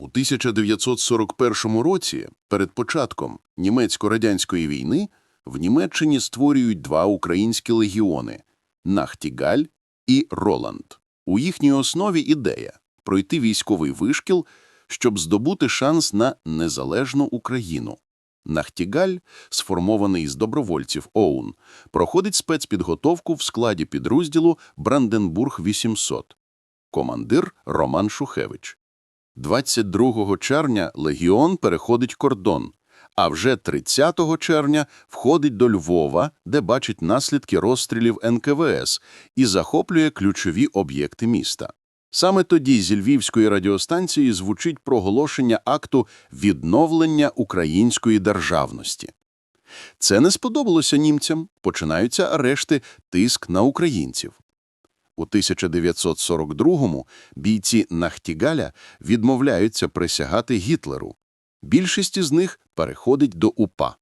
У 1941 році, перед початком німецько-радянської війни, в Німеччині створюють два українські легіони – Нахтігаль і Роланд. У їхній основі ідея – пройти військовий вишкіл, щоб здобути шанс на незалежну Україну. Нахтігаль, сформований з добровольців ОУН, проходить спецпідготовку в складі підрозділу Бранденбург-800. Командир Роман Шухевич. 22 червня легіон переходить кордон, а вже 30 червня входить до Львова, де бачить наслідки розстрілів НКВС і захоплює ключові об'єкти міста. Саме тоді зі Львівської радіостанції звучить проголошення акту відновлення української державності. Це не сподобалося німцям, починаються арешти, тиск на українців. У 1942-му бійці Нахтігаля відмовляються присягати Гітлеру. Більшість із них переходить до УПА.